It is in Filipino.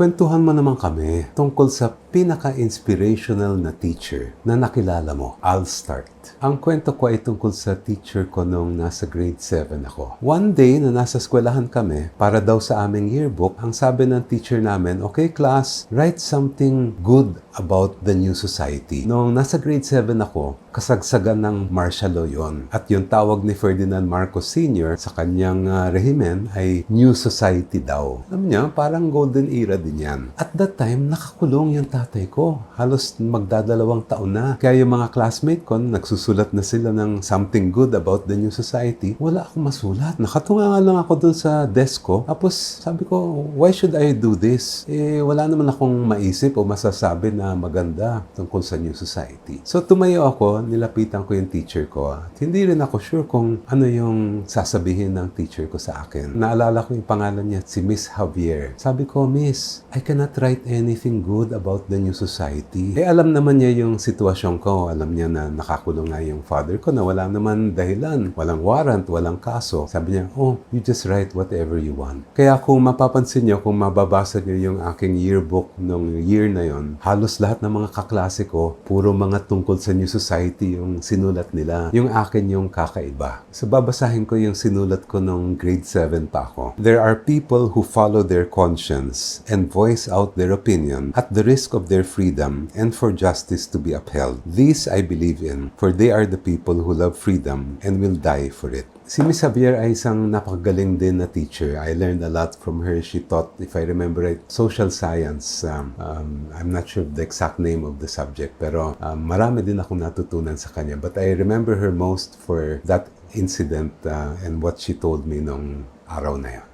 Kwentuhan mo naman kami tungkol sa pinaka-inspirational na teacher na nakilala mo. I'll start. Ang kwento ko ay tungkol sa teacher ko nung nasa grade 7 ako. One day na nasa eskwelahan kami, para daw sa aming yearbook, ang sabi ng teacher namin, okay class, write something good about the new society. Nung nasa grade 7 ako, kasagsagan ng martial law yun. At yung tawag ni Ferdinand Marcos Sr. sa kanyang ah, rehimen ay New Society daw. Alam niya, parang golden era din yan. At that time, nakakulong yung tatay ko. Halos magdadalawang taon na. Kaya yung mga classmate ko, nagsusulat na sila ng something good about the new society. Wala akong masulat. Nakatunga nga lang ako dun sa desk ko. Tapos sabi ko, why should I do this? Eh, wala naman akong maisip o masasabi na maganda tungkol sa new society. So tumayo ako, nilapitan ko yung teacher ko. At hindi rin ako sure kung ano yung sasabihin ng teacher ko sa akin. Naalala ko yung pangalan niya, si Miss Javier. Sabi ko, Miss, I cannot write anything good about the new society. Eh alam naman niya yung sitwasyon ko. Alam niya na nakakulong nga yung father ko na wala naman dahilan. Walang warrant, walang kaso. Sabi niya, oh, you just write whatever you want. Kaya kung mapapansin niyo, kung mababasa niyo yung aking yearbook nung year na yon, halos lahat ng mga kaklase ko, puro mga tungkol sa new society yung sinulat nila. Yung akin yung kakaiba. So babasahin ko yung sinulat ko nung grade 7 pa ako. There are people who follow their conscience and voice out their opinion at the risk of their freedom and for justice to be upheld. These I believe in, for they are the people who love freedom and will die for it. Si Miss Javier ay isang napakagaling din na teacher. I learned a lot from her. She taught, if I remember right, social science. Um, um, I'm not sure the exact name of the subject, pero um, marami din akong natutunan sa kanya. But I remember her most for that incident uh, and what she told me nung araw na yun.